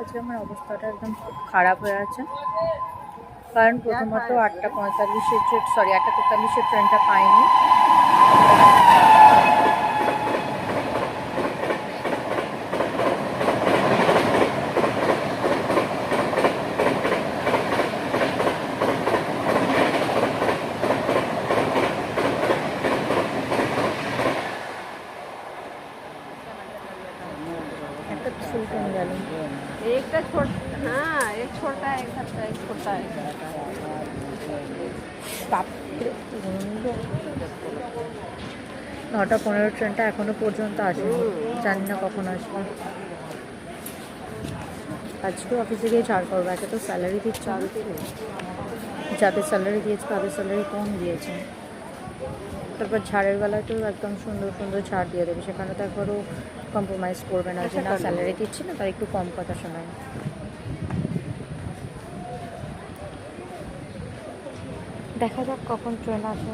আজকে আমার অবস্থাটা একদম খুব খারাপ হয়ে আছে। কারণ প্রথমত আটটা পঁয়তাল্লিশের সরি আটটা তেতাল্লিশের ট্রেনটা পাইনি। একটা ফুল ট্রেন গেল एक का छोट हाँ एक छोटा है एक हल्का एक छोटा है বাপরে প্রচণ্ড। নটা পনেরো ট্রেনটা এখনো পর্যন্ত আসেনি জানি না কখন আসবে আজকে অফিসে গিয়ে ছাড় করবো একে তো স্যালারি দিচ্ছে না। যাদের স্যালারি দিয়েছে তাদের স্যালারি কম দিয়েছে তারপর ছাড়ের বেলায় তো একদম সুন্দর সুন্দর ছাড় দিয়ে দেবে। সেখানে তো একবারও কম্প্রোমাইজ করবে না যে না স্যালারি দিচ্ছি না তার একটু কম কথা শোনায়। দেখা যাক কখন ট্রেন আসে।